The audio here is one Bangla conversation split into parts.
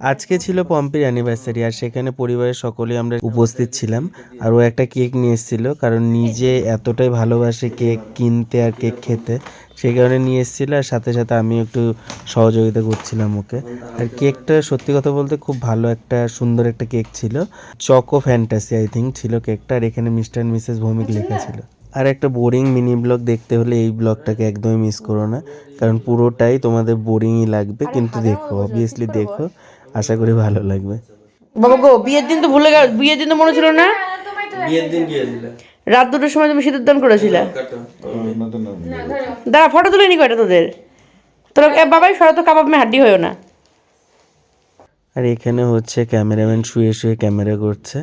আজকে ছিল পম্পির অ্যানিভার্সারি আর সেখানে পরিবারের সকলেই আমরা উপস্থিত ছিলাম। আর ও একটা কেক নিয়ে এসেছিল কারণ নিজে এতটাই ভালোবাসে কেক কিনতে আর কেক খেতে সেই কারণে নিয়ে এসেছিল আর সাথে সাথে আমি একটু সহযোগিতা করছিলাম ওকে। আর কেকটা সত্যি কথা বলতে খুব ভালো একটা সুন্দর একটা কেক ছিল। চকো ফ্যান্টাসি আই থিঙ্ক ছিল কেকটা আর এখানে মিস্টার এন্ড মিসেস ভৌমিক লেখা ছিল। আর একটা বোরিং মিনি ব্লগ দেখতে হলে এই ব্লগটাকে একদমই মিস করো না কারণ পুরোটাই তোমাদের বোরিংই লাগবে কিন্তু দেখো অবভিয়াসলি দেখো। আশা করি ভালো লাগবে। বাবা গো বিয়ের দিন তো ভুলে গেল বিয়ের দিন তো মনে ছিল না? বিয়ের দিন গিয়েছিলে রাত দুটোর সময় তুমি সিঁদুর দান করেছিলে? দাঁড়া ফটো তুলে নি কয়টা তোদের? তোরা এ বাবাই সরা তো কাবাব মে হাড্ডি হয়েও না। আর এখানে হচ্ছে ক্যামেরাম্যান শুয়ে শুয়ে ক্যামেরা করছে।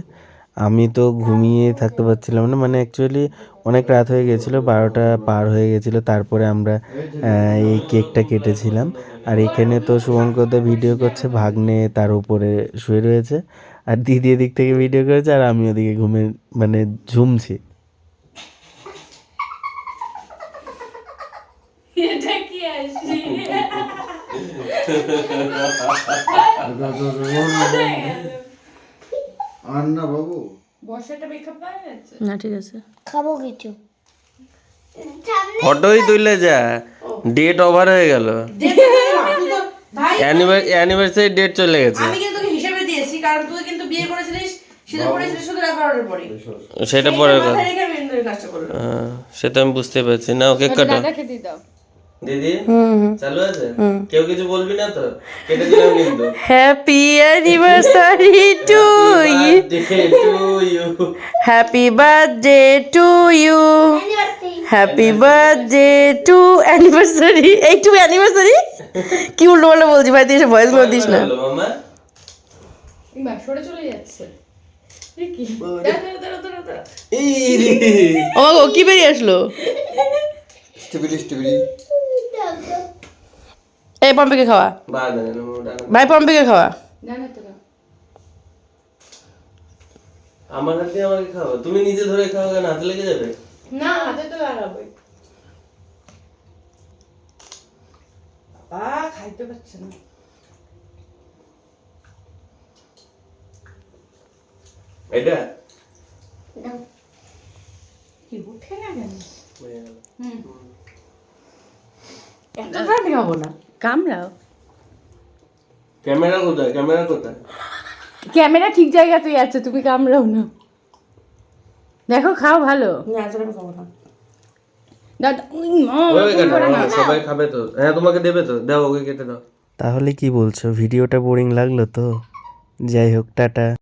আমি তো ঘুমিয়ে থাকতে পারছিলাম না। মানে অ্যাকচুয়ালি অনেক রাত হয়ে গেছিল বারোটা পার হয়ে গেছিল তারপরে আমরা এই কেকটা কেটেছিলাম। আর এখানে তো শুভঙ্কর ভিডিও করছে ভাগ্নে তার উপরে শুয়ে রয়েছে। আর দিদি এদিক থেকে ভিডিও করেছে আর আমি ওদিকে ঘুমে মানে ঝুমছি। আর না বাবু না ঠিক আছে। খাব কিছু। ফটোই তুলে যা। ডেট ওভার হয়ে গেল। অ্যানিভার্সারি ডেট চলে গেছে। আমি কিন্তু তোকে হিসেবে দিয়েছি কারণ তুই কিন্তু বিয়ে করেছিলিস সিঁদুর পড়েছিলিস শুধু রাত পরে সেটা করলাম। হ্যাঁ, সেটা আমি বুঝতে পারছি। না ওকে কাটো। দিদি চালু আছে? কেউ কিছু বলবি না তো? কেটে দিলাম কিন্তু। Happy anniversary to you Birthday to you. Happy birthday to you happy birthday to anniversary এই টু অ্যানিভার্সারি কি উল্টো পাল্টা বলছি ভাই? তুই ভয়েস করে দিস না। ও কি বেরিয়ে আসলো? স্টিবিলি স্টিবিলি এই পম্পিকে খাওয়া। ভাই পম্পিকে খাওয়া। আমার হাত আমাকে খাও তুমি নিজে ধরে খাও কেন? হাতে লেগে যাবে? না হাতে তো লাগাবো বাবা খাইতে পারছে না। এটা? কি উঠে না কেন? এত রাতে খাব না। কামড়াও ক্যামেরা কোথায়? ক্যামেরা কোথায়? ক্যামেরা ঠিক জায়গাতেই আছে তুমি কামড়াও না। দেখো খাও ভালো। সবাই খাবে তো। হ্যাঁ তোমাকে দেবে তো। দাও ওকে কেটে দাও। তাহলে কি বলছো? ভিডিওটা বোরিং লাগল তো? যাই হোক টাটা।